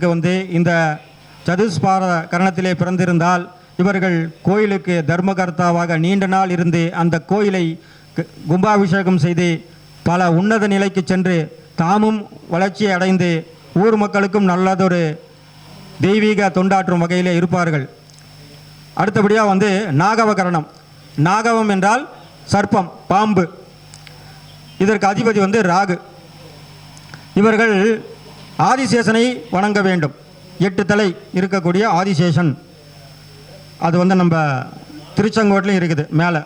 வந்து இந்த சதுஸ்பார கரணத்திலே பிறந்திருந்தால் இவர்கள் கோயிலுக்கு தர்மகர்த்தாவாக நீண்ட நாள் இருந்து அந்த கோயிலை கும்பாபிஷேகம் செய்து பல உன்னத நிலைக்கு சென்று தாமும் வளர்ச்சி அடைந்து ஊர் மக்களுக்கும் நல்லதொரு தெய்வீக தொண்டாற்றும் வகையிலே இருப்பார்கள். அடுத்தபடியாக வந்து நாகவகரணம். நாகவம் என்றால் சர்ப்பம் பாம்பு. இதற்கு அதிபதி வந்து ராகு. இவர்கள் ஆதிசேஷனை வணங்க வேண்டும். எட்டு தலை இருக்கக்கூடிய ஆதிசேஷன். அது வந்து நம்ம திருச்செங்கோட்டிலையும் இருக்குது மேலே.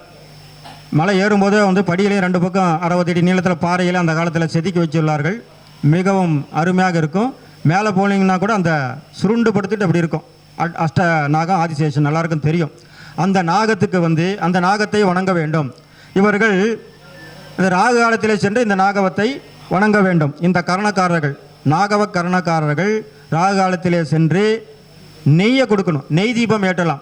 மலை ஏறும்போது வந்து படியிலையும் ரெண்டு பக்கம் அறுபது அடி நீளத்தில் பாறையில் அந்த காலத்தில் செதுக்கி வச்சுள்ளார்கள். மிகவும் அருமையாக இருக்கும். மேலே போனீங்கன்னா கூட அந்த சுருண்டு படுத்துட்டு அப்படி இருக்கும். அட்- அஷ்ட நாகம் ஆதிசேஷன் எல்லாருக்கும் தெரியும். அந்த நாகத்துக்கு வந்து அந்த நாகத்தை வணங்க வேண்டும். இவர்கள் இந்த ராகு காலத்திலே சென்று இந்த நாகவத்தை வணங்க வேண்டும். இந்த கரணக்காரர்கள். நாகவ கரணக்காரர்கள் ராகு காலத்திலே சென்று நெய்யை கொடுக்கணும். நெய் தீபம் ஏற்றலாம்.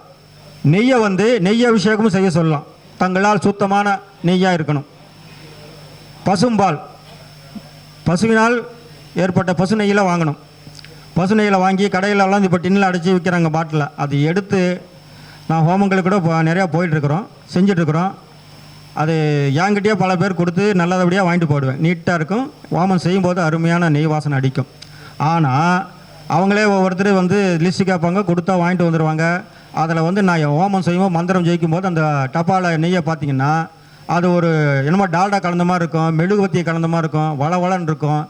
நெய்யை வந்து நெய் அபிஷேகமும் செய்ய சொல்லலாம். தங்களால் சுத்தமான நெய்யாக இருக்கணும். பசும்பால். பசுவினால் ஏற்பட்ட பசு நெய்யில் வாங்கணும். பசு நெய்யில் வாங்கி கடையிலலாம் இப்போ டின்னில் அடைச்சி விற்கிறாங்க பாட்டில். அது எடுத்து நான் ஹோமங்களுக்கு கூட நிறையா போயிட்டுருக்குறோம் செஞ்சிட்ருக்குறோம் அது என்கிட்டயே பல பேர் கொடுத்து நல்லபடியாக வாங்கிட்டு போடுவேன் நீட்டாக இருக்கும். ஹோமம் செய்யும்போது அருமையான நெய் வாசனை அடிக்கும். ஆனால் அவங்களே ஒவ்வொருத்தர் வந்து லிஸ்ட்டு கேட்பாங்க கொடுத்தா வாங்கிட்டு வந்துடுவாங்க அதில் வந்து நான் என் ஹோமம் செய்யும்போது மந்திரம் ஜெயிக்கும் போது அந்த டப்பாவில் நெய்யை பார்த்தீங்கன்னா அது ஒரு என்னமோ டால்டா கலந்த மாதிரி இருக்கும் மெழுகுவத்தியை கலந்த மாதிரி இருக்கும் வள வளன்னு இருக்கும்.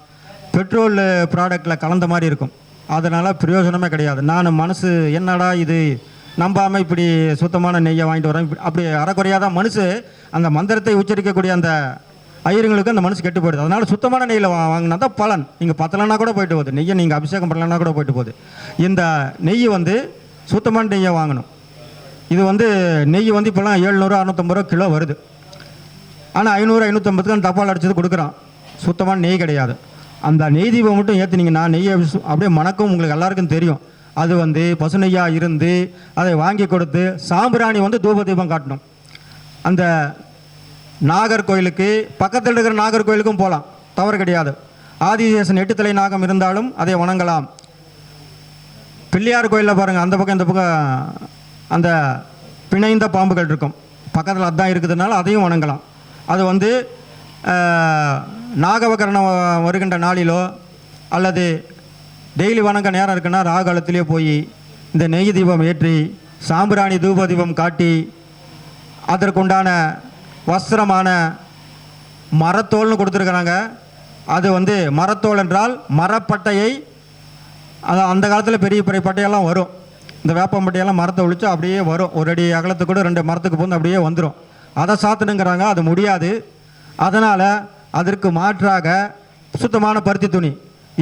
பெட்ரோல் ப்ராடக்டில் கலந்த மாதிரி இருக்கும். அதனால் பிரயோஜனமே கிடையாது. நான் மனசு என்னடா இது? நம்பாமல் இப்படி சுத்தமான நெய்யை வாங்கிட்டு வரோம் இப்படி- அப்படி அறக்குறையாக தான் மனசு அந்த மந்திரத்தை உச்சரிக்கக்கூடிய அந்த ஐயருங்களுக்கு அந்த மனசு கெட்டு போயிடுது. அதனால் சுத்தமான நெய்யில் வா வாங்கினா தான் பலன். நீங்கள் பத்தலைன்னா கூட போயிட்டு போகுது. நெய்யை நீங்கள் அபிஷேகம் பண்ணலன்னா கூட போயிட்டு போகுது. இந்த நெய் வந்து சுத்தமான நெய்யை வாங்கணும். இது வந்து நெய் வந்து இப்போலாம் ஏழ்நூறு அறநூற்றம்பது ரூபா கிலோ வருது. ஆனால் ஐநூறு ஐநூற்றம்பதுக்கு அந்த தப்பால் அடிச்சது கொடுக்குறான். சுத்தமான நெய் கிடையாது. அந்த நெய் தீபம் மட்டும் ஏற்றுனீங்கன்னா நெய் அப்படியே மணக்கம் உங்களுக்கு எல்லாருக்கும் தெரியும். அது வந்து பசுனையாக இருந்து அதை வாங்கி கொடுத்து சாம்பிராணி வந்து தூப தீபம் காட்டணும். அந்த நாகர்கோயிலுக்கு பக்கத்தில் இருக்கிற நாகர்கோயிலுக்கும் போகலாம் தவறு கிடையாது. ஆதிசேஷன் எட்டு தலை நாகம் இருந்தாலும் அதை வணங்கலாம். பிள்ளையார் கோயிலில் பாருங்கள் அந்த பக்கம் இந்த பக்கம் அந்த பிணைந்த பாம்புகள் இருக்கும். பக்கத்தில் அதான் இருக்குதுனால அதையும் வணங்கலாம். அது வந்து நாகவகரணம் வருகின்ற நாளிலோ அல்லது டெய்லி வணங்க நேரம் இருக்குன்னா ராகாலத்திலே போய் இந்த நெய் தீபம் ஏற்றி சாம்பிராணி தூப தீபம் காட்டி அதற்குண்டான வஸ்திரமான மரத்தோல்னு கொடுத்துருக்குறாங்க. அது வந்து மரத்தோல் என்றால் மரப்பட்டையை அது அந்த காலத்தில் பெரிய பெரிய பட்டையெல்லாம் வரும். இந்த வேப்பம்பட்டையெல்லாம் மரத்தை ஒழிச்சு அப்படியே வரும். ஒரு அடி அகலத்துக்கு கூட ரெண்டு மரத்துக்கு போந்து அப்படியே வந்துடும் அதை சாத்தணுங்கிறாங்க அது முடியாது. அதனால் அதற்கு மாற்றாக சுத்தமான பருத்தி துணி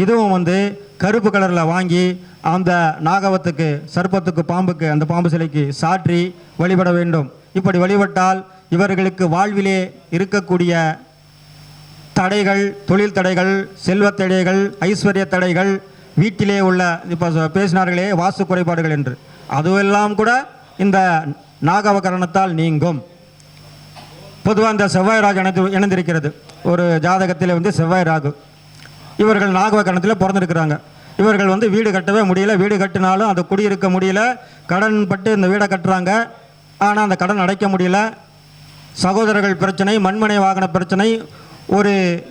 இதுவும் வந்து கருப்பு கலரில் வாங்கி அந்த நாகவத்துக்கு சர்ப்பத்துக்கு பாம்புக்கு அந்த பாம்பு சிலைக்கு சாற்றி வழிபட வேண்டும். இப்படி வழிபட்டால் இவர்களுக்கு வாழ்விலே இருக்கக்கூடிய தடைகள் தொழில் தடைகள் செல்வ தடைகள் ஐஸ்வர்ய தடைகள் வீட்டிலே உள்ள இப்போ பேசினார்களே வாசு குறைபாடுகள் என்று. அதுவெல்லாம் கூட இந்த நாகவகரணத்தால் நீங்கும். பொதுவாக இந்த செவ்வாய் ராகு இணைந்து இணைந்திருக்கிறது. ஒரு ஜாதகத்தில் வந்து செவ்வாய் ராகு. இவர்கள் நாகவகரணத்தில் பிறந்திருக்கிறாங்க. இவர்கள் வந்து வீடு கட்டவே முடியல. வீடு கட்டினாலும் அந்த குடியிருக்க முடியல. கடன் பட்டு இந்த வீடை கட்டுறாங்க. ஆனால் அந்த கடன் அடைக்க முடியல. சகோதரர்கள் பிரச்சனை மண்மனை வாகன பிரச்சனை. ஒரு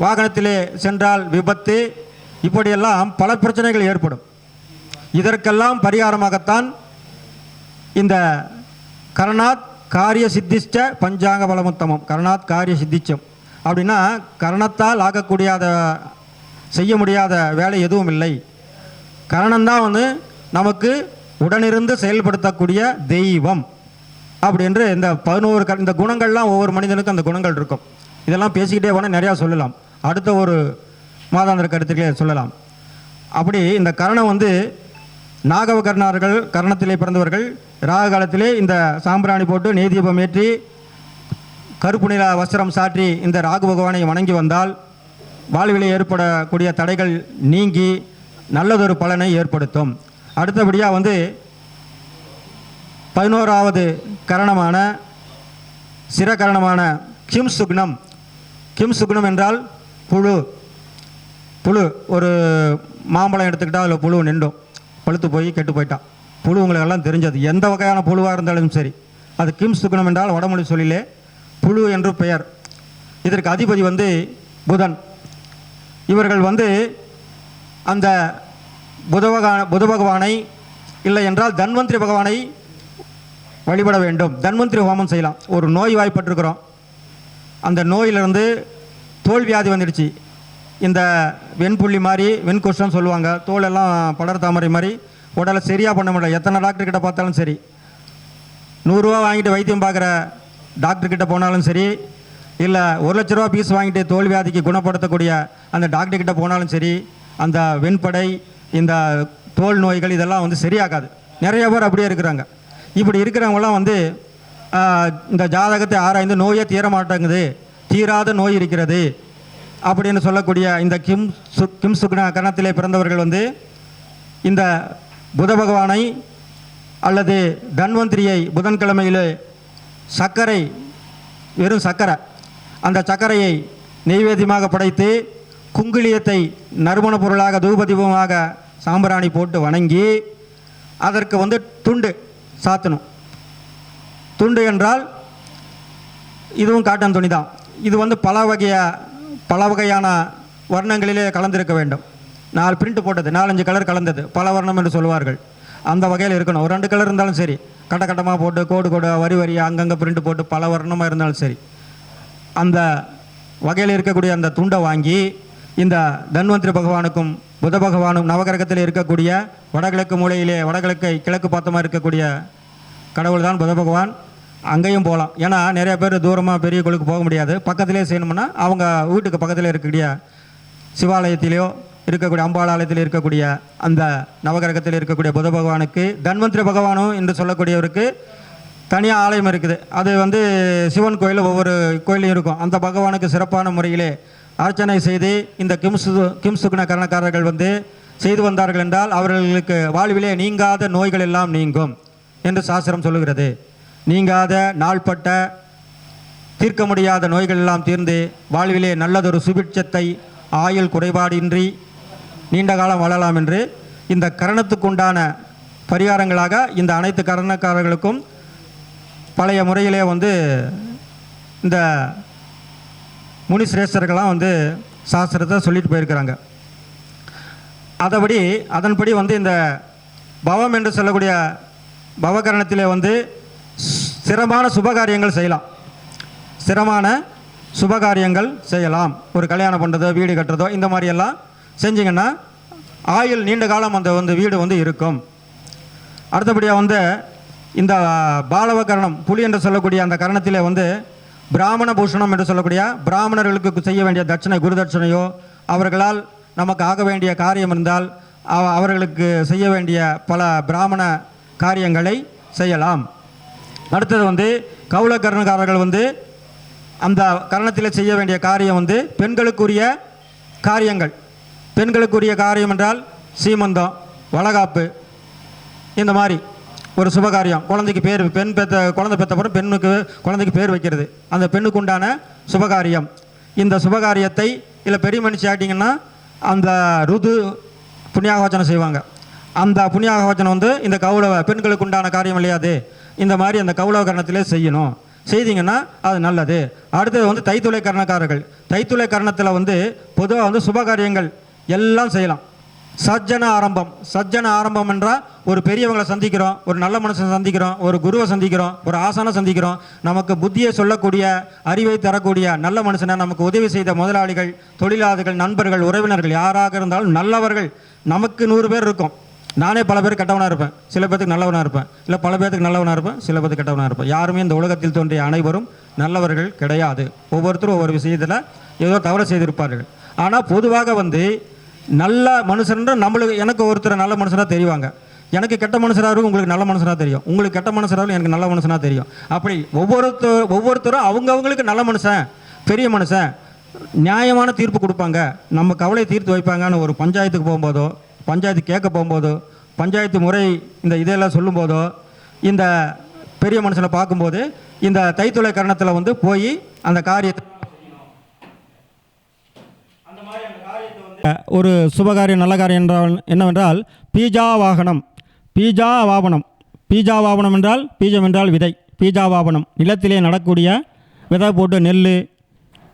வாகனத்திலே சென்றால் விபத்து. இப்படியெல்லாம் பல பிரச்சனைகள் ஏற்படும். இதற்கெல்லாம் பரிகாரமாகத்தான் இந்த கரணாத் காரிய சித்திஷ்ட பஞ்சாங்க பலமுத்தமம். கரணாத் காரிய சித்திச்சம் அப்படின்னா கரணத்தால் ஆகக்கூடியாத செய்ய முடியாத வேலை எதுவும் இல்லை. கரணம்தான் வந்து நமக்கு உடனிருந்து செயல்படுத்தக்கூடிய தெய்வம். அப்படின்று இந்த பதினோரு க இந்த குணங்கள்லாம் ஒவ்வொரு மனிதனுக்கும் அந்த குணங்கள் இருக்கும். இதெல்லாம் பேசிக்கிட்டே போனால் நிறையா சொல்லலாம். அடுத்த ஒரு மாதாந்திர கருத்துக்களே சொல்லலாம். அப்படி இந்த கரணம் வந்து நாகவ கர்ணார்கள் கரணத்திலே பிறந்தவர்கள் ராக காலத்திலே இந்த சாம்பிராணி போட்டு நெய் தீபம் ஏற்றி கருப்பு நில வஸ்திரம் சாற்றி இந்த ராகு பகவானை வணங்கி வந்தால் வாழ்விலே ஏற்படக்கூடிய தடைகள் நீங்கி நல்லதொரு பலனை ஏற்படுத்தும். அடுத்தபடியாக வந்து பதினோராவது கரணமான சிறகரணமான கிம் சுக்னம். கிம் சுக்னம் என்றால் புழு. புழு ஒரு மாம்பழம் எடுத்துக்கிட்டால் அதில் புழு நின்றும். பழுத்து போய் கெட்டு போயிட்டான் புழு உங்களுக்கு எல்லாம் தெரிஞ்சது. எந்த வகையான புழுவாக இருந்தாலும் சரி. அது கிம் சுக்னம் என்றால் வடமொழி சொல்லிலே புழு என்று பெயர். இதற்கு அதிபதி வந்து புதன். இவர்கள் வந்து அந்த புதவகா புத பகவானை இல்லை என்றால் தன்வந்திரி பகவானை வழிபட வேண்டும். தன்வந்திரி ஹோமம் செய்யலாம். ஒரு நோய் வாய்ப்பட்டிருக்கிறோம். அந்த நோயிலிருந்து தோல் வியாதி வந்துடுச்சு. இந்த வெண்புள்ளி மாதிரி வெண்குஷ்டம் சொல்லுவாங்க. தோலெல்லாம் படர் தாமரை மாதிரி உடலை சரியாக பண்ண முடியல. எத்தனை டாக்டர் கிட்ட பார்த்தாலும் சரி. நூறுரூவா வாங்கிட்டு வைத்தியம் பார்க்குற டாக்டர் கிட்ட போனாலும் சரி இல்லை ஒரு லட்ச ரூபா பீஸ் வாங்கிட்டு தோல் வியாதிக்கு குணப்படுத்தக்கூடிய அந்த டாக்டர் கிட்ட போனாலும் சரி அந்த வெண்படை இந்த தோல் நோய்கள் இதெல்லாம் வந்து சரியாகாது. நிறைய பேர் அப்படியே இருக்கிறாங்க. இப்படி இருக்கிறவங்களாம் வந்து இந்த ஜாதகத்தை ஆராய்ந்து நோயே தீர மாட்டேங்குது. தீராத நோய் இருக்கிறது அப்படின்னு சொல்லக்கூடிய இந்த கிம் சு கிம் சுக்ன கணத்திலே பிறந்தவர்கள் வந்து இந்த புத பகவானை அல்லது தன்வந்திரியை புதன்கிழமையிலே சர்க்கரை வெறும் சர்க்கரை. அந்த சர்க்கரையை நெய்வேத்தியமாக படைத்து குங்கிலியத்தை நறுமண பொருளாக தூபதீபமாக சாம்பிராணி போட்டு வணங்கி அதற்கு வந்து துண்டு சாத்தணும். துண்டு என்றால் இதுவும் காட்டன் துணி தான். இது வந்து பல வகைய பல வகையான வர்ணங்களிலே கலந்திருக்க வேண்டும். நாலு பிரிண்ட் போட்டது நாலஞ்சு கலர் கலந்தது. பல வர்ணம் என்று சொல்வார்கள். அந்த வகையில் இருக்கணும். ஒரு ரெண்டு கலர் இருந்தாலும் சரி. கட்ட கட்டமாக போட்டு கோடு கோடு வரி வரி அங்கங்கே பிரிண்ட் போட்டு பல வர்ணமாக இருந்தாலும் சரி. அந்த வகையில் இருக்கக்கூடிய அந்த துண்டை வாங்கி இந்த தன்வந்திரி பகவானுக்கும் புத பகவானும் நவகிரகத்தில் இருக்கக்கூடிய வடகிழக்கு மூலையிலே வடகிழக்கை கிழக்கு பார்த்தமாக இருக்கக்கூடிய கடவுள் தான் புத பகவான். அங்கேயும் போகலாம். ஏன்னா நிறைய பேர் தூரமாக பெரிய கோயிலுக்கு போக முடியாது. பக்கத்திலே செய்யணும்னா அவங்க வீட்டுக்கு பக்கத்தில் இருக்கக்கூடிய சிவாலயத்திலேயோ இருக்கக்கூடிய அம்பாள் ஆலயத்தில் இருக்கக்கூடிய அந்த நவகிரகத்தில் இருக்கக்கூடிய புத பகவானுக்கு தன்வந்திரி பகவானும் என்று சொல்லக்கூடியவருக்கு தனியாக ஆலயம் இருக்குது. அது வந்து சிவன் கோயில் ஒவ்வொரு கோயிலையும் இருக்கும். அந்த பகவானுக்கு சிறப்பான முறையிலே அர்ச்சனை செய்து இந்த கிம்சு கிம்சுகுண கரணக்காரர்கள் வந்து செய்து வந்தார்கள் என்றால் அவர்களுக்கு வாழ்விலே நீங்காத நோய்கள் எல்லாம் நீங்கும் என்று சாஸ்திரம் சொல்லுகிறது. நீங்காத நாள்பட்ட தீர்க்க முடியாத நோய்கள் எல்லாம் தீர்ந்து வாழ்விலே நல்லதொரு சுபிட்சத்தை ஆயுள் குறைபாடின்றி நீண்ட காலம் வாழலாம் என்று இந்த கரணத்துக்குண்டான பரிகாரங்களாக இந்த அனைத்து கரணக்காரர்களுக்கும் பழைய முறையிலே வந்து இந்த முனிசிரேஷ்டர்கள்லாம் வந்து சாஸ்திரத்தை சொல்லிட்டு போயிருக்கிறாங்க. அதபடி அதன்படி வந்து இந்த பவம் என்று சொல்லக்கூடிய பவகரணத்திலே வந்து சிரமான சுபகாரியங்கள் செய்யலாம். சிரமான சுபகாரியங்கள் செய்யலாம். ஒரு கல்யாணம் பண்ணுறதோ வீடு கட்டுறதோ இந்த மாதிரியெல்லாம் செஞ்சிங்கன்னா ஆயுள் நீண்ட காலம் அந்த வந்து வீடு வந்து இருக்கும். அடுத்தபடியாக வந்து இந்த பாலவ கரணம் புலி என்று சொல்லக்கூடிய அந்த கரணத்திலே வந்து பிராமண பூஷணம் என்று சொல்லக்கூடிய பிராமணர்களுக்கு செய்ய வேண்டிய தட்சணை குரு தட்சணையோ அவர்களால் நமக்கு ஆக வேண்டிய காரியம் இருந்தால் அவ- அவர்களுக்கு செய்ய வேண்டிய பல பிராமண காரியங்களை செய்யலாம். அடுத்தது வந்து கௌல கர்ணக்காரர்கள் வந்து அந்த கரணத்தில் செய்ய வேண்டிய காரியம் வந்து பெண்களுக்குரிய காரியங்கள். பெண்களுக்குரிய காரியம் என்றால் சீமந்தம் வளகாப்பு. இந்த மாதிரி ஒரு சுபகாரியம். குழந்தைக்கு பேர் பெண் பெத்த குழந்தை பெற்ற பெண்ணுக்கு குழந்தைக்கு பேர் வைக்கிறது. அந்த பெண்ணுக்கு உண்டான சுபகாரியம். இந்த சுபகாரியத்தை இல்லை பெரிய மனுஷி ஆட்டிங்கன்னா அந்த ருது புண்ணியாகவச்சனம் செய்வாங்க. அந்த புண்ணியாகவச்சனம் வந்து இந்த கௌளவ பெண்களுக்கு உண்டான காரியம் இல்லையாது இந்த மாதிரி அந்த கௌளவ கரணத்திலே செய்யணும். செய்தீங்கன்னா அது நல்லது. அடுத்தது வந்து தைத்துளை கரணக்காரர்கள் தைத்துளை கரணத்தில் வந்து பொதுவாக வந்து சுபகாரியங்கள் எல்லாம் செய்யலாம். சஜ்ஜன ஆரம்பம். சஜ்ஜன ஆரம்பம் என்றால் ஒரு பெரியவங்களை சந்திக்கிறோம் ஒரு நல்ல மனுஷனை சந்திக்கிறோம் ஒரு குருவை சந்திக்கிறோம் ஒரு ஆசானை சந்திக்கிறோம். நமக்கு புத்தியை சொல்லக்கூடிய அறிவை தரக்கூடிய நல்ல மனுஷனை நமக்கு உதவி செய்த முதலாளிகள் தொழிலாளர்கள் நண்பர்கள் உறவினர்கள் யாராக இருந்தாலும் நல்லவர்கள். நமக்கு நூறு பேர் இருக்கும். நானே பல பேர் கெட்டவனாக இருப்பேன். சில பேருக்கு நல்லவனாக இருப்பேன். இல்லை பல பேர்த்துக்கு நல்லவனாக இருப்பேன். சில பேத்துக்கு கெட்டவனாக இருப்பேன். யாருமே இந்த உலகத்தில் தோன்றிய அனைவரும் நல்லவர்கள் கிடையாது. ஒவ்வொருத்தரும் ஒவ்வொரு விஷயத்தில் ஏதோ தவறு செய்திருப்பார்கள். ஆனால் பொதுவாக வந்து நல்ல மனுஷன்ற நம்மளுக்கு எனக்கு ஒருத்தர் நல்ல மனுஷனாக தெரிவாங்க. எனக்கு கெட்ட மனுஷராக இருக்கும் உங்களுக்கு நல்ல மனுஷனாக தெரியும். உங்களுக்கு கெட்ட மனுஷராக இருக்கும் எனக்கு நல்ல மனுஷனாக தெரியும். அப்படி ஒவ்வொருத்தர் ஒவ்வொருத்தரும் அவங்கவுங்களுக்கு நல்ல மனுஷன் பெரிய மனுஷன் நியாயமான தீர்ப்பு கொடுப்பாங்க. நம்ம கவலை தீர்த்து வைப்பாங்கன்னு ஒரு பஞ்சாயத்துக்கு போகும்போதோ பஞ்சாயத்து கேட்க போகும்போதோ பஞ்சாயத்து முறை இந்த இதெல்லாம் சொல்லும்போதோ இந்த பெரிய மனுஷனை பார்க்கும்போது இந்த தைத்துளை கரணத்தில் வந்து போய் அந்த காரியத்தை அந்த மாதிரி அந்த காரியத்தை வந்து ஒரு சுபகாரியம் நல்ல காரியம் என்றால் என்னவென்றால் பீஜா வாகனம். பீஜா வாபனம். பீஜா வாபனம் என்றால் பீஜம் என்றால் விதை. பீஜா வாபனம். நிலத்திலே நடக்கூடிய விதை போட்டு நெல்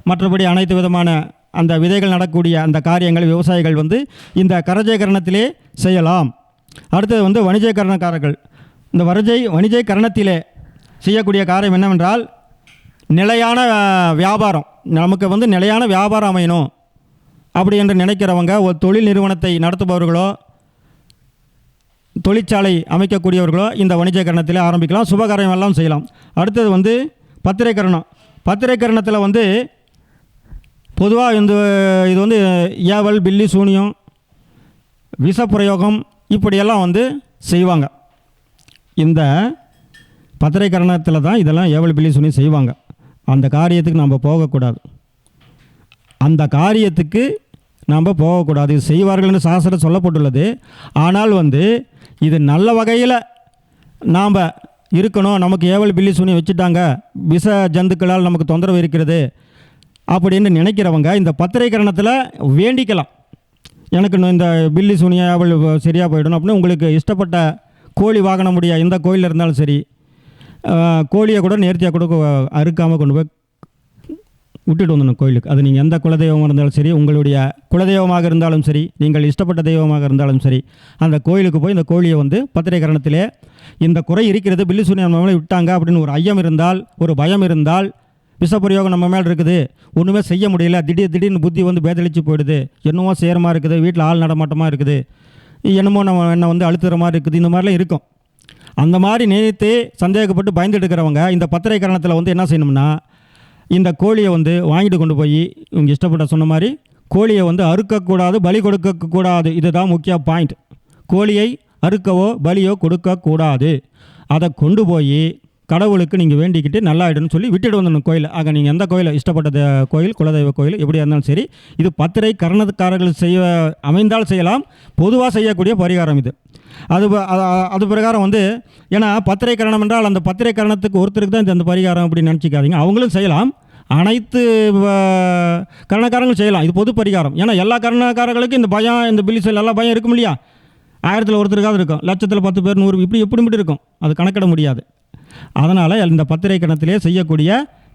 மற்றபடி அனைத்து விதமான அந்த விதைகள் நடக்கூடிய அந்த காரியங்கள் விவசாயிகள் வந்து இந்த கரஜேகரணத்திலே செய்யலாம். அடுத்தது வந்து வணிஜீகரணக்காரர்கள். இந்த வரிஜை வணிஜீகரணத்திலே செய்யக்கூடிய காரியம் என்னவென்றால் நிலையான வியாபாரம். நமக்கு வந்து நிலையான வியாபாரம் அமையணும். அப்படி என்று நினைக்கிறவங்க ஒரு தொழில் நிறுவனத்தை நடத்துபவர்களோ தொழிற்சாலை அமைக்கக்கூடியவர்களோ இந்த வணிஜகரணத்தில் ஆரம்பிக்கலாம் சுபகாரியம் எல்லாம் செய்யலாம். அடுத்தது வந்து பத்திரைக்கரணம் பத்திரைக்கரணத்தில் வந்து பொதுவாக இந்த இது வந்து ஏவல் பில்லி சூனியம் விஷப்பிரயோகம் இப்படியெல்லாம் வந்து செய்வாங்க. இந்த பத்திரைக்கரணத்தில் தான் இதெல்லாம் ஏவல் பில்லி சூனியம் செய்வாங்க. அந்த காரியத்துக்கு நம்ம போகக்கூடாது. அந்த காரியத்துக்கு நாம் போகக்கூடாது. செய்வார்கள் என்று சாஸ்திரம் சொல்லப்பட்டுள்ளது. ஆனால் வந்து இது நல்ல வகையில் நாம் இருக்கணும். நமக்கு ஏவல் பில்லி சூனி வச்சுட்டாங்க. விஷ ஜந்துக்களால் நமக்கு தொந்தரவு இருக்கிறது அப்படின்னு நினைக்கிறவங்க இந்த பத்திரைக்கரணத்தில் வேண்டிக்கலாம். எனக்கு இன்னும் இந்த பில்லி சூனியா ஏவல் சரியாக போயிடணும் அப்படின்னு உங்களுக்கு இஷ்டப்பட்ட கோழி வாகனமுடைய எந்த கோயிலில் இருந்தாலும் சரி கோழியை கூட நேர்த்தியாக கூட அறுக்காமல் கொண்டு போய் விட்டுட்டு வந்துடணும் கோயிலுக்கு. அது நீங்கள் எந்த குலதெய்வமாக இருந்தாலும் சரி உங்களுடைய குலதெய்வமாக இருந்தாலும் சரி நீங்கள் இஷ்டப்பட்ட தெய்வமாக இருந்தாலும் சரி அந்த கோயிலுக்கு போய் இந்த கோழியை வந்து பத்திரைக்கரணத்திலே இந்த குறை இருக்கிறது பில்லி சூனியம் நம்ம மேலே விட்டாங்க அப்படின்னு ஒரு ஐயம் இருந்தால் ஒரு பயம் இருந்தால் விஷப்பிரயோகம் நம்ம மேலே இருக்குது ஒன்றுமே செய்ய முடியல திடீர் திடீர்னு புத்தி வந்து பேதளிச்சு போயிடுது என்னமோ சேரமாக இருக்குது வீட்டில் ஆள் நடமாட்டமாக இருக்குது என்னமோ நம்ம என்ன வந்து அழுத்துற மாதிரி இருக்குது இந்த மாதிரிலாம் இருக்கும். அந்த மாதிரி நினைத்து சந்தேகப்பட்டு பயந்துட்டு இருக்கிறவங்க இந்த பத்திரை கரணத்தில் வந்து என்ன செய்யணும்னா இந்த கோழியை வந்து வாங்கிட்டு கொண்டு போய் இவங்க இஷ்டப்பட்ட சொன்ன மாதிரி கோழியை வந்து அறுக்கக்கூடாது பலி கொடுக்கக்கூடாது. இதுதான் முக்கிய பாயிண்ட் கோழியை அறுக்கவோ பலியோ கொடுக்கக்கூடாது. அதை கொண்டு போய் கடவுளுக்கு நீங்கள் வேண்டிக்கிட்டு நல்லாயிடும்னு சொல்லி விட்டுட்டு வந்துடணும் கோயில். ஆக நீங்கள் எந்த கோயில் இஷ்டப்பட்ட கோயில் குலதெய்வ கோயில் எப்படியா இருந்தாலும் சரி இது பத்திரை கரணத்துக்காரர்கள் செய்ய அமைந்தால் செய்யலாம் பொதுவாக செய்யக்கூடிய பரிகாரம் இது. அது ப- அது பிரகாரம் வந்து ஏன்னா பத்திரை கரணம் என்றால் அந்த பத்திரை கரணத்துக்கு ஒருத்தருக்கு தான் இந்த பரிகாரம் அப்படின்னு நினச்சிக்காதீங்க. அவங்களும் செய்யலாம். அனைத்து கரணக்காரங்களும் செய்யலாம். இது பொது பரிகாரம். ஏன்னா எல்லா கரணக்காரர்களுக்கும் இந்த பயம் இந்த பில்லிசல் எல்லாம் பயம் இருக்கும் இல்லையா? ஆயிரத்தில் ஒருத்தருக்காவது இருக்கும். லட்சத்தில் பத்து பேர் நூறு இப்படி எப்படி இப்படி இருக்கும். அது கணக்கிட முடியாது. அதனால் இந்த பத்திரை கணத்திலே செய்யக்கூடிய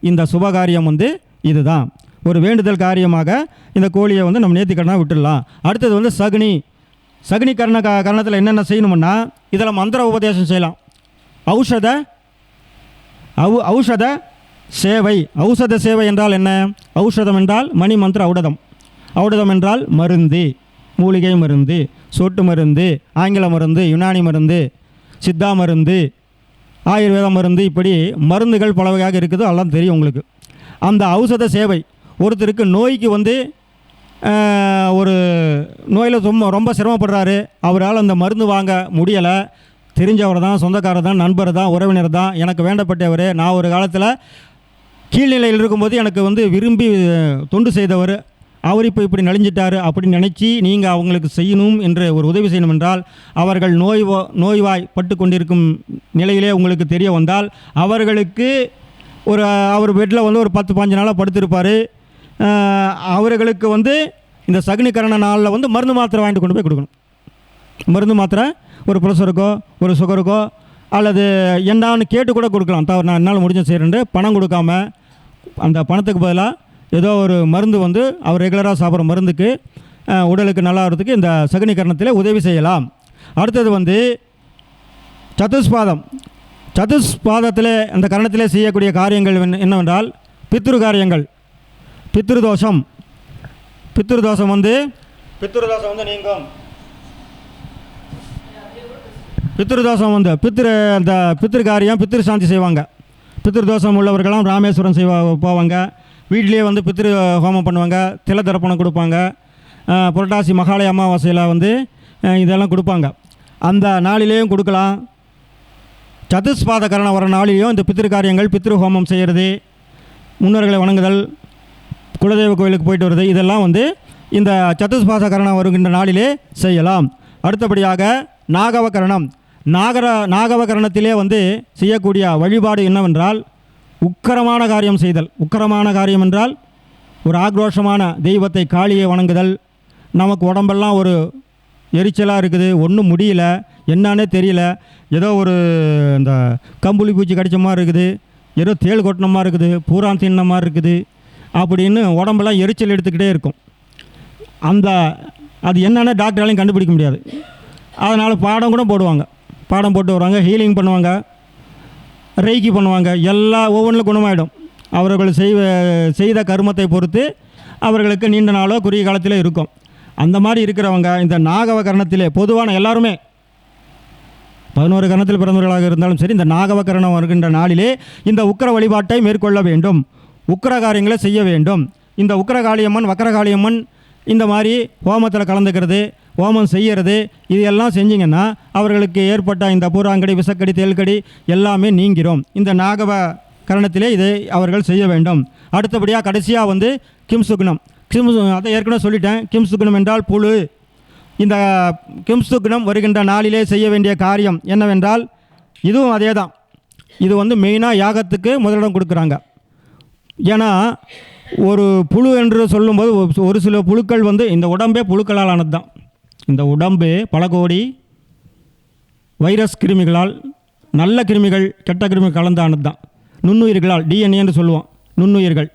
இந்த சுபகாரியம் வந்து இதுதான். ஒரு வேண்டுதல் காரியமாக இந்த கோழியை வந்து நம்ம நேர்த்திக்கடனாக விட்டுடலாம். அடுத்தது வந்து சகுனி. சகுனி கரண க கரணத்தில் என்னென்ன செய்யணும்னா இதில் மந்திர உபதேசம் செய்யலாம். ஔஷத ஔ ஔஷத சேவை. ஔஷத சேவை என்றால் என்ன? ஔஷதம் என்றால் மணி மந்திர ஔடதம். ஔடதம் என்றால் மருந்து. மூலிகை மருந்து சொட்டு மருந்து ஆங்கில மருந்து யுனானி மருந்து சித்தா மருந்து ஆயுர்வேத மருந்து இப்படி மருந்துகள் பல வகையாக இருக்குது. எல்லாம் தெரியும் உங்களுக்கு. அந்த ஔஷத சேவை ஒருத்தருக்கு நோய்க்கு வந்து ஒரு நோயில் ரொம்ப ரொம்ப சிரமப்படுறாரு. அவரால் அந்த மருந்து வாங்க முடியலை. தெரிஞ்சவர் தான் சொந்தக்காரர் தான் நண்பர் தான் உறவினர் தான் எனக்கு வேண்டப்பட்டவர். நான் ஒரு காலத்தில் கீழ்நிலையில் இருக்கும்போது எனக்கு வந்து விரும்பி தொண்டு செய்தவர். அவர் இப்போ இப்படி நலிஞ்சிட்டாரு அப்படின்னு நினச்சி நீங்கள் அவங்களுக்கு செய்யணும் என்று ஒரு உதவி செய்யணும் என்றால் அவர்கள் நோய் நோய்வாய் பட்டு கொண்டிருக்கும் நிலையிலே உங்களுக்கு தெரிய வந்தால் அவர்களுக்கு ஒரு அவர் பெட்டில் வந்து ஒரு பத்து பாஞ்சு நாளாக படுத்திருப்பார். அவர்களுக்கு வந்து இந்த சகுனிகரண நாளில் வந்து மருந்து மாத்திரை வாங்கிட்டு கொண்டு போய் கொடுக்கணும். மருந்து மாத்திரை ஒரு ப்ரெஷருக்கோ ஒரு சுகருக்கோ அல்லது என்னான்னு கேட்டு கூட கொடுக்கலாம். தவிர நான் என்னால் முடிஞ்ச செய்கிறேன்ட்டு பணம் கொடுக்காம அந்த பணத்துக்கு பதிலாக ஏதோ ஒரு மருந்து வந்து அவர் ரெகுலராக சாப்பிட்ற மருந்துக்கு உடலுக்கு நல்லா வரதுக்கு இந்த சகுனிகரணத்தில் உதவி செய்யலாம். அடுத்தது வந்து சதுஷ்பாதம். சதுஷ்பாதத்தில் அந்த கரணத்திலே செய்யக்கூடிய காரியங்கள் என்ன- என்னவென்றால் பித்ரு காரியங்கள் பித்ருதோஷம். பித்ருதோஷம் வந்து பித்ருதோஷம் வந்து நீங்கும். பித்ருதோஷம் வந்து பித்ரு அந்த பித்ரு காரியம் பித்ரு சாந்தி செய்வாங்க. பித்ருதோஷம் உள்ளவர்களாம் ராமேஸ்வரம் செய்வா போவாங்க. வீட்லேயே வந்து பித்திரு ஹோமம் பண்ணுவாங்க தில தரப்பணம் கொடுப்பாங்க புரட்டாசி மகாலய அமாவாசையில் வந்து இதெல்லாம் கொடுப்பாங்க. அந்த நாளிலேயும் கொடுக்கலாம். சதுஷ்பாத கரணம் வர நாளிலையும் இந்த பித்திரு காரியங்கள் பித்திரு ஹோமம் செய்கிறது முன்னோர்களை வணங்குதல் குலதெய்வ கோயிலுக்கு போயிட்டு வருது இதெல்லாம் வந்து இந்த சதுஷ்பாத கரணம் வருகின்ற நாளிலே செய்யலாம். அடுத்தபடியாக நாகவகரணம் நாகர நாகவகரணத்திலே வந்து செய்யக்கூடிய வழிபாடு என்னவென்றால் உக்கரமான காரியம் செய்தல். உக்கரமான காரியம் என்றால் ஒரு ஆக்ரோஷமான தெய்வத்தை காளியை வணங்குதல். நமக்கு உடம்பெல்லாம் ஒரு எரிச்சலாக இருக்குது ஒன்றும் முடியல என்னன்னே தெரியல. ஏதோ ஒரு இந்த கம்புளி பூச்சி கடிச்ச மாதிரி இருக்குது ஏதோ தேள் கொட்டின மாதிரி இருக்குது பூரான் தின்ன மாதிரி இருக்குது அப்படின்னு உடம்பெல்லாம் எரிச்சல் எடுத்துக்கிட்டே இருக்கும். அந்த அது என்னென்ன டாக்டராலையும் கண்டுபிடிக்க முடியாது. அதனால் பாடம் கூட போடுவாங்க. பாடம் போட்டு வருவாங்க ஹீலிங் பண்ணுவாங்க. ரைக்கி பண்ணுவாங்க. எல்லா ஒவ்வொன்றிலும் குணமாயிடும். அவர்கள் செய்வ செய்த கருமத்தை பொறுத்து அவர்களுக்கு நீண்ட நாளோ குறுகிய காலத்திலே இருக்கும். அந்த மாதிரி இருக்கிறவங்க இந்த நாகவ கரணத்திலே பொதுவான எல்லாருமே பதினோரு கரணத்தில் பிறந்தவர்களாக இருந்தாலும் சரி இந்த நாகவ கரணம் வருகின்ற நாளிலே இந்த உக்கிர வழிபாட்டை மேற்கொள்ள வேண்டும். உக்கர காரியங்களை செய்ய வேண்டும். இந்த உக்கிரகாளியம்மன் வக்கரகாளியம்மன் இந்த மாதிரி ஹோமத்தில் கலந்துக்கிறது ஹோமம் செய்கிறது இது எல்லாம் செஞ்சிங்கன்னா அவர்களுக்கு ஏற்பட்ட இந்த பூராங்கடி விசக்கடி தேல்கடி எல்லாமே நீங்கிறோம் இந்த நாகவ கரணத்திலே இதை அவர்கள் செய்ய வேண்டும். அடுத்தபடியாக கடைசியாக வந்து கிம் சுக்னம் கிம் அதை ஏற்கனவே சொல்லிட்டேன். கிம் சுக்னம் என்றால் புழு. இந்த கிம் சுக்னம் வருகின்ற நாளிலே செய்ய வேண்டிய காரியம் என்னவென்றால் இதுவும் அதே தான் இது வந்து மெயினாக யாகத்துக்கு முதலிடம் கொடுக்குறாங்க. ஏன்னா ஒரு புழு என்று சொல்லும்போது ஒரு- ஒரு சில புழுக்கள் வந்து இந்த உடம்பே புழுக்களால் ஆனது தான் இந்த உடம்பு பல கோடி வைரஸ் கிருமிகளால் நல்ல கிருமிகள் கெட்ட கிருமி கலந்து ஆனது தான் நுண்ணுயிர்களால் டிஎன்ஏன்னு சொல்லுவோம். நுண்ணுயிர்கள்.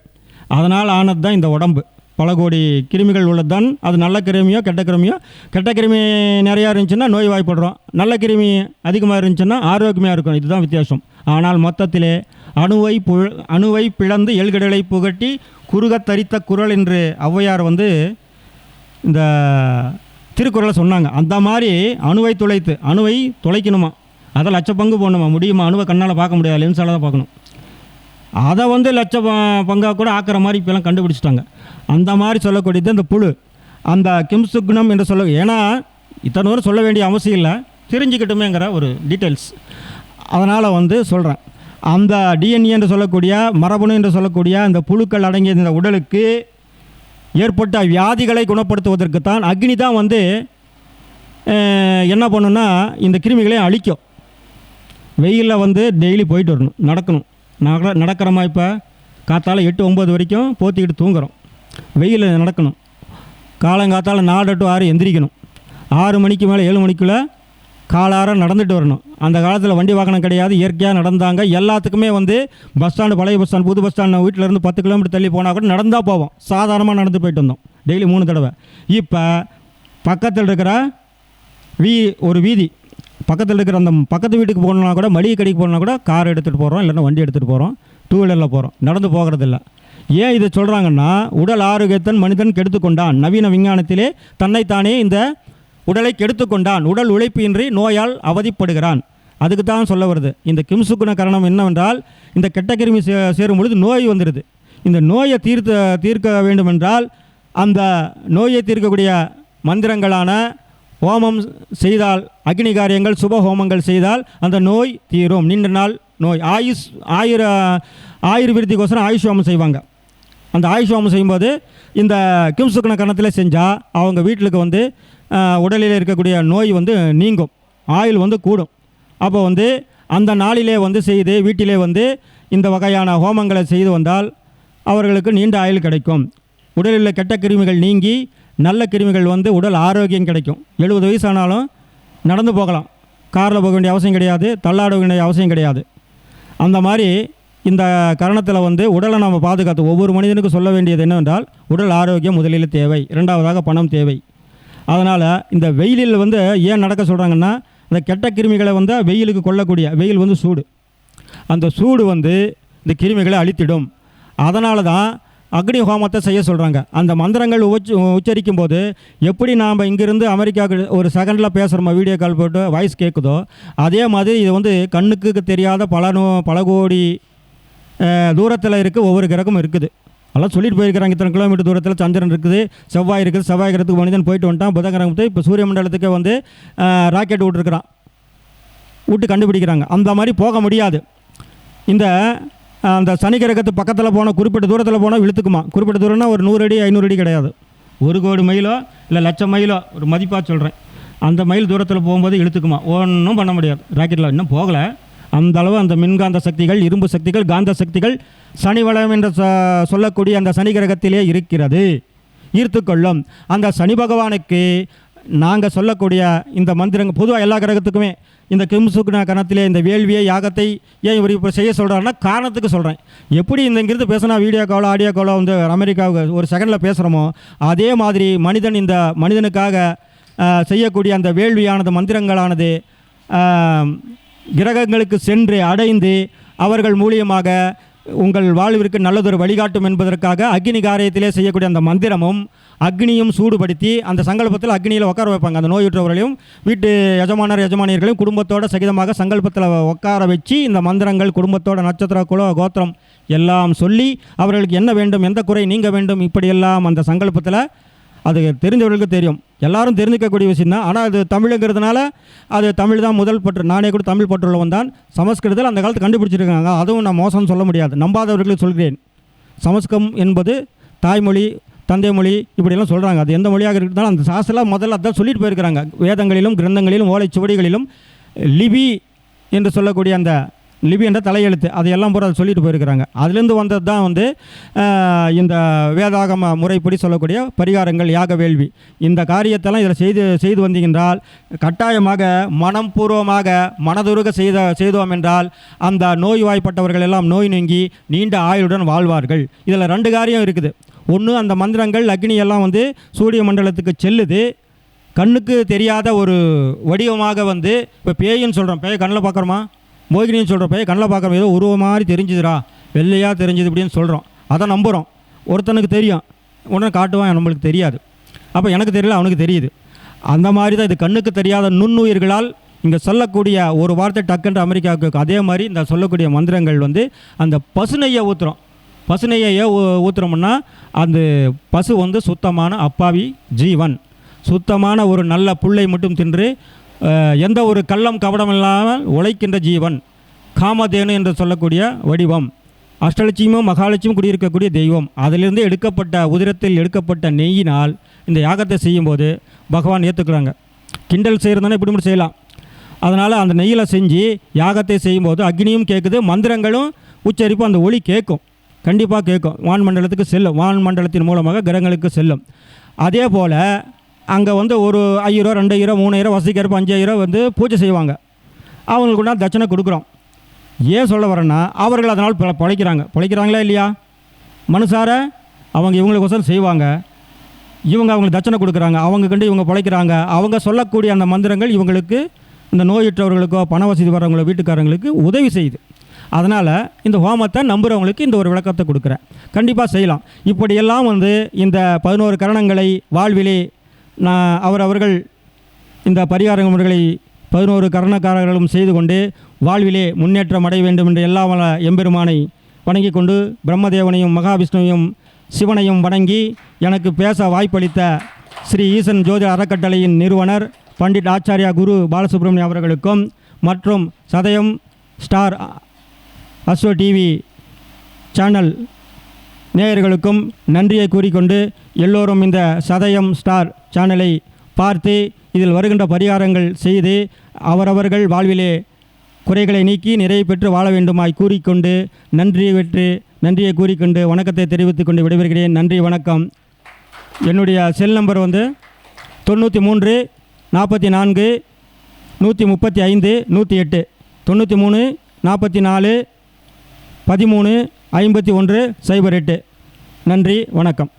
அதனால் ஆனது தான் இந்த உடம்பு. பல கோடி கிருமிகள் உள்ளது தான் அது நல்ல கிருமியோ கெட்ட கிருமியோ? கெட்ட கிருமி நிறையா இருந்துச்சுன்னா நோய் வாய்ப்படுறோம் நல்ல கிருமி அதிகமாக இருந்துச்சுன்னா ஆரோக்கியமாக இருக்கும். இதுதான் வித்தியாசம். ஆனால் மொத்தத்திலே அணுவை புழ அணுவை பிளந்து எல்கடலை புகட்டி குறுக தரித்த குரல் என்று ஔவையார் வந்து இந்த திருக்குறளை சொன்னாங்க. அந்த மாதிரி அணுவை துளைத்து அணுவை துளைக்கணுமா? அதை லட்ச பங்கு போடணுமா? முடியுமா? அணுவை கண்ணால் பார்க்க முடியாது. லென்ஸால் தான் பார்க்கணும். அதை வந்து லட்ச ப- கூட ஆக்கிற மாதிரி இப்போலாம் கண்டுபிடிச்சிட்டாங்க. அந்த மாதிரி சொல்லக்கூடியது இந்த புழு. அந்த கிம்சுக்னம் என்று சொல்ல ஏன்னா இத்தனை சொல்ல வேண்டிய அவசியம் இல்லை. தெரிஞ்சுக்கிட்டுமேங்கிற ஒரு டீட்டெயில்ஸ் அதனால் வந்து சொல்கிறேன் அந்த டிஎன்ஏ என்று சொல்லக்கூடிய மரபணு என்று சொல்லக்கூடிய அந்த புழுக்கள் அடங்கிய இந்த உடலுக்கு ஏற்பட்ட வியாதிகளை குணப்படுத்துவதற்கு தான் அக்னி தான் வந்து என்ன பண்ணுன்னா இந்த கிருமிகளையும் அழிக்கும். வெயிலில் வந்து டெய்லி போயிட்டு வரணும் நடக்கணும். நட நடக்கிறோமா இப்போ காத்தால எட்டு ஒம்பது வரைக்கும் போத்திக்கிட்டு தூங்குறோம். வெயில் நடக்கணும். காலங்காத்தால் நாலு டு ஆறு எந்திரிக்கணும். ஆறு மணிக்கு மேலே ஏழு மணிக்குள்ளே காலார நடந்துட்டு வரணும். அந்த காலத்தில் வண்டி வாகனம் கிடையாது இயற்கையாக நடந்தாங்க. எல்லாத்துக்குமே வந்து பஸ் ஸ்டாண்டு பழைய பஸ் ஸ்டாண்ட் புது பஸ் ஸ்டாண்ட் வீட்டிலேருந்து பத்து கிலோமீட்டர் தள்ளி போனால் கூட நடந்தால் போவோம். சாதாரணமாக நடந்து போயிட்டு வந்தோம். டெய்லி மூணு தடவை. இப்போ பக்கத்தில் இருக்கிற வீ ஒரு வீதி பக்கத்தில் இருக்கிற அந்த பக்கத்து வீட்டுக்கு போகணுன்னா கூட மளிகை கடைக்கு போகணுன்னா கூட கார் எடுத்துகிட்டு போகிறோம் இல்லைன்னா வண்டி எடுத்துகிட்டு போகிறோம் டூ வீலரில் போகிறோம் நடந்து போகிறதில்ல. ஏன் இதை சொல்கிறாங்கன்னா உடல் ஆரோக்கியத்தன் மனிதன் கெடுத்துக்கொண்டான். நவீன விஞ்ஞானத்திலே தன்னைத்தானே இந்த உடலை கெடுத்துக்கொண்டான். உடல் உழைப்பின்றி நோயால் அவதிப்படுகிறான். அதுக்கு தான் சொல்ல வருது. இந்த கிம்சுக்குண காரணம் என்னவென்றால் இந்த கெட்ட கிருமி சே சேரும் பொழுது நோய் வந்துடுது இந்த நோயை தீர்த்த தீர்க்க வேண்டுமென்றால் அந்த நோயை தீர்க்கக்கூடிய மந்திரங்களான ஹோமம் செய்தால் அக்னி காரியங்கள் சுப ஹோமங்கள் செய்தால் அந்த நோய் தீரும். நீண்ட நாள் நோய். ஆயுஷ் ஆயுர ஆயுர்விருத்திக்கோசரம் ஆயுஷ் ஹோமம் செய்வாங்க. அந்த ஆயுஷ் ஹோமம் செய்யும்போது இந்த கிம்சுக்கண கணத்தில் செஞ்சால் அவங்க வீட்டுக்கு வந்து உடலில் இருக்கக்கூடிய நோய் வந்து நீங்கும். ஆயுள் வந்து கூடும். அப்போ வந்து அந்த நாளிலே வந்து செய்து வீட்டிலே வந்து இந்த வகையான ஹோமங்களை செய்து வந்தால் அவர்களுக்கு நீண்ட ஆயுள் கிடைக்கும். உடலில் உள்ள கெட்ட கிருமிகள் நீங்கி நல்ல கிருமிகள் வந்து உடல் ஆரோக்கியம் கிடைக்கும். எழுபது வயசானாலும் நடந்து போகலாம். காரில் போக வேண்டிய அவசியம் கிடையாது தள்ளாட வேண்டிய அவசியம் கிடையாது. அந்த மாதிரி இந்த கரணத்தில் வந்து உடலை நம்ம பாதுகாத்து ஒவ்வொரு மனிதனுக்கும் சொல்ல வேண்டியது என்னவென்றால் உடல் ஆரோக்கியம் முதலில் தேவை இரண்டாவதாக பணம் தேவை. அதனால் இந்த வெயிலில் வந்து ஏன் நடக்க சொல்கிறாங்கன்னா இந்த கெட்ட கிருமிகளை வந்து வெயிலுக்கு கொல்லக்கூடிய வெயில் வந்து சூடு. அந்த சூடு வந்து இந்த கிருமிகளை அழித்திடும். அதனால தான் அக்னி ஹோமத்தை செய்ய சொல்கிறாங்க அந்த மந்திரங்கள் உச்ச உச்சரிக்கும் போது எப்படி நாம் இங்கேருந்து அமெரிக்காவுக்கு ஒரு செகண்டில் பேசுகிறோமா வீடியோ கால் போட்டு வாய்ஸ் கேட்குதோ அதே மாதிரி இது வந்து கண்ணுக்கு தெரியாத பல நோ பல கோடி தூரத்தில் இருக்குது ஒவ்வொரு கிரகமும் இருக்குது. அதெல்லாம் சொல்லிட்டு போயிருக்கிறாங்க இத்தனை கிலோமீட்டர் தூரத்தில் சந்திரன் இருக்குது செவ்வாய் இருக்குது செவ்வாய் கிரகத்துக்கு மனிதன் போயிட்டு வந்துட்டான் புதன் கிரகத்தை இப்போ சூரிய மண்டலத்துக்கு வந்து ராக்கெட் விட்டுருக்குறான். விட்டு கண்டுபிடிக்கிறாங்க. அந்த மாதிரி போக முடியாது. இந்த அந்த சனி கிரகத்து பக்கத்தில் போனால் குறிப்பிட்ட தூரத்தில் போனால் இழுத்துக்குமா? குறிப்பிட்ட தூரம்னா ஒரு நூறு அடி ஐநூறு அடி கிடையாது. ஒரு கோடி மைலோ இல்லை லட்சம் மைலோ ஒரு மதிப்பாக சொல்கிறேன் அந்த மைல் தூரத்தில் போகும்போது இழுத்துக்குமா? ஒன்றும் பண்ண முடியாது. ராக்கெட்டில் இன்னும் போகலை. அந்த அளவு அந்த மின்காந்த சக்திகள் இரும்பு சக்திகள் காந்த சக்திகள் சனி வளம் என்று சொல்லக்கூடிய அந்த சனி கிரகத்திலே இருக்கிறது. ஈர்த்துக்கொள்ளும் அந்த சனி பகவானுக்கு நாங்கள் சொல்லக்கூடிய இந்த மந்திரங்கள் பொதுவாக எல்லா கிரகத்துக்குமே இந்த கிம்சுக்னா கணத்திலே இந்த வேள்வியை யாகத்தை ஏன் இவர் இப்போ செய்ய சொல்கிறாருன்னா காரணத்துக்கு சொல்கிறேன் எப்படி இந்த இங்கிருந்து பேசினா வீடியோ காலோ ஆடியோ காலோ வந்து அமெரிக்காவுக்கு ஒரு செகண்டில் பேசுகிறோமோ அதே மாதிரி மனிதன் இந்த மனிதனுக்காக செய்யக்கூடிய அந்த வேள்வியானது மந்திரங்களானது கிரகங்களுக்கு சென்று அடைந்து அவர்கள் மூலியமாக உங்கள் வாழ்விற்கு நல்லதொரு வழிகாட்டும் என்பதற்காக அக்னி காரியத்திலே செய்யக்கூடிய அந்த மந்திரமும் அக்னியும் சூடுபடுத்தி அந்த சங்கல்பத்தில் அக்னியில் உட்கார வைப்பாங்க. அந்த நோயுற்றவர்களையும் வீட்டு எஜமானர் எஜமானியர்களையும் குடும்பத்தோடு சகிதமாக சங்கல்பத்தில் உட்கார வச்சு இந்த மந்திரங்கள் குடும்பத்தோட நட்சத்திர குல கோத்திரம் எல்லாம் சொல்லி அவர்களுக்கு என்ன வேண்டும் எந்த குறை நீங்க வேண்டும் இப்படியெல்லாம் அந்த சங்கல்பத்தில் அது தெரிஞ்சவர்களுக்கு தெரியும். எல்லாரும் தெரிஞ்சுக்கக்கூடிய விஷயம் தான். ஆனால் அது தமிழுங்கிறதுனால அது தமிழ் தான் முதல் பற்று. நானே கூட தமிழ் பற்றுள்ளவன் தான். சமஸ்கிருதத்தில் அந்த காலத்து கண்டுபிடிச்சிருக்காங்க. அதுவும் நான் மோசம் சொல்ல முடியாது. நம்பாதவர்களுக்கு சொல்கிறேன். சமஸ்கிருதம் என்பது தாய்மொழி தந்தை மொழி இப்படியெல்லாம் சொல்கிறாங்க அது எந்த மொழியாக இருந்தாலும் அந்த சாஸ்திரம் முதல்ல அதான் சொல்லிட்டு போயிருக்கிறாங்க. வேதங்களிலும் கிரந்தங்களிலும் ஓலைச்சுவடிகளிலும் லிபி என்று சொல்லக்கூடிய அந்த லிபியன்ற தலையெழுத்து அதையெல்லாம் பூரா சொல்லிட்டு போயிருக்கிறாங்க. அதுலேருந்து வந்தது தான் வந்து இந்த வேதாகம முறைப்படி சொல்லக்கூடிய பரிகாரங்கள் யாக வேள்வி. இந்த காரியத்தெல்லாம் இதில் செய்து செய்து வந்தீங்கன்றால் கட்டாயமாக மனப்பூர்வமாக மனதுருக செய்த செய்தோம் என்றால் அந்த நோய்வாய்ப்பட்டவர்கள் எல்லாம் நோய் நீங்கி நீண்ட ஆயுளுடன் வாழ்வார்கள். இதில் ரெண்டு காரியம் இருக்குது. ஒன்று அந்த மந்திரங்கள் அக்னி எல்லாம் வந்து சூரிய மண்டலத்துக்கு செல்லுது. கண்ணுக்கு தெரியாத ஒரு வடிவமாக வந்து இப்போ பேயின்னு சொல்கிறோம் பேய் கண்ணில் பார்க்குறோமா? மோகினின்னு சொல்கிற பையன் கண்ணில் பார்க்குற ஏதோ உருவ மாதிரி தெரிஞ்சுதுடா வெள்ளையாக தெரிஞ்சுது இப்படின்னு சொல்கிறோம் அதை நம்புகிறோம் ஒருத்தனுக்கு தெரியும். உடனே காட்டுவான் நம்மளுக்கு தெரியாது. அப்போ எனக்கு தெரியல அவனுக்கு தெரியுது. அந்த மாதிரி தான் இது கண்ணுக்கு தெரியாத நுண்ணுயிர்களால் இங்கே சொல்லக்கூடிய ஒரு வார்த்தை டக்குன்ற அமெரிக்காவுக்கு அதே மாதிரி இந்த சொல்லக்கூடிய மந்திரங்கள் வந்து அந்த பசுநெய்யை ஊற்றுறோம் பசுநெய்யை ஏன் ஊ- ஊற்றுறோம்னா அந்த பசு வந்து சுத்தமான அப்பாவி ஜீவன். சுத்தமான ஒரு நல்ல புல்லை மட்டும் தின்று எந்த ஒரு கள்ளம் கபடம் இல்லாமல் உழைக்கின்ற ஜீவன் காமதேனு என்று சொல்லக்கூடிய வடிவம். அஷ்டலட்சியமும் மகாலட்சியமும் குடியிருக்கக்கூடிய தெய்வம். அதிலிருந்து எடுக்கப்பட்ட உதிரத்தில் எடுக்கப்பட்ட நெய்யினால் இந்த யாகத்தை செய்யும்போது பகவான் ஏற்றுக்கிறாங்க கிண்டல் செய்கிறதுனா இப்படி மட்டும் செய்யலாம். அதனால் அந்த நெய்யில் செஞ்சு யாகத்தை செய்யும்போது அக்னியும் கேட்குது மந்திரங்களும் உச்சரிப்பு அந்த ஒளி கேட்கும் கண்டிப்பாக கேட்கும் வான் மண்டலத்துக்கு செல்லும். வான் மண்டலத்தின் மூலமாக கிரகங்களுக்கு செல்லும். அதே போல் அங்கே வந்து ஒரு ஐயாயிரம் ரெண்டாயிரம் மூணாயிரம் வசதிக்கிறப்ப அஞ்சாயிரம் வந்து பூஜை செய்வாங்க. அவங்களுக்கு கூட தட்சணை கொடுக்குறோம். ஏன் சொல்ல வரேன்னா அவர்கள் அதனால் ப பிழைக்கிறாங்க. பிழைக்கிறாங்களா இல்லையா? மனுஷார அவங்க இவங்களுக்கோசரம் செய்வாங்க. இவங்க அவங்களுக்கு தட்சணை கொடுக்குறாங்க. அவங்க கண்டு இவங்க பிழைக்கிறாங்க. அவங்க சொல்லக்கூடிய அந்த மந்திரங்கள் இவங்களுக்கு இந்த நோயுற்றவர்களுக்கோ பண வசதி வரவங்களோ வீட்டுக்காரங்களுக்கு உதவி செய்யுது. அதனால் இந்த ஹோமத்தை நம்புகிறவங்களுக்கு இந்த ஒரு விளக்கத்தை கொடுக்குறேன். கண்டிப்பாக செய்யலாம். இப்படியெல்லாம் வந்து இந்த பதினோரு கரணங்களை வாழ்விலே நான் அவர் அவர்கள் இந்த பரிகார முறைகளை பதினோரு கரணக்காரர்களும் செய்து கொண்டு வாழ்விலே முன்னேற்றம் அடைய வேண்டும் என்று எல்லா வள எம்பெருமானை வணங்கி கொண்டு பிரம்மதேவனையும் மகாவிஷ்ணுவையும் சிவனையும் வணங்கி எனக்கு பேச வாய்ப்பளித்த ஸ்ரீ ஈசன் ஜோதி அறக்கட்டளையின் நிறுவனர் பண்டிட் ஆச்சாரியா குரு பாலசுப்ரமணியம் அவர்களுக்கும் மற்றும் சதயம் ஸ்டார் அஸ்வ டிவி சேனல் நேயர்களுக்கும் நன்றியை கூறிக்கொண்டு எல்லோரும் இந்த சதயம் ஸ்டார் சேனலை பார்த்து இதில் வருகின்ற பரிகாரங்கள் செய்து அவரவர்கள் வாழ்விலே குறைகளை நீக்கி நிறைவு பெற்று வாழ வேண்டுமாய் கூறிக்கொண்டு நன்றியை பெற்று நன்றியை கூறிக்கொண்டு வணக்கத்தை தெரிவித்துக் கொண்டு விடைபெறுகிறேன். நன்றி வணக்கம். என்னுடைய செல் நம்பர் வந்து தொண்ணூற்றி மூன்று நாற்பத்தி நான்கு நூற்றி முப்பத்தி ஐந்து நூற்றி எட்டு. தொண்ணூற்றி மூணு நாற்பத்தி நாலு பதிமூணு ஐம்பத்தி ஒன்று சைபர் எட்டு. நன்றி வணக்கம்.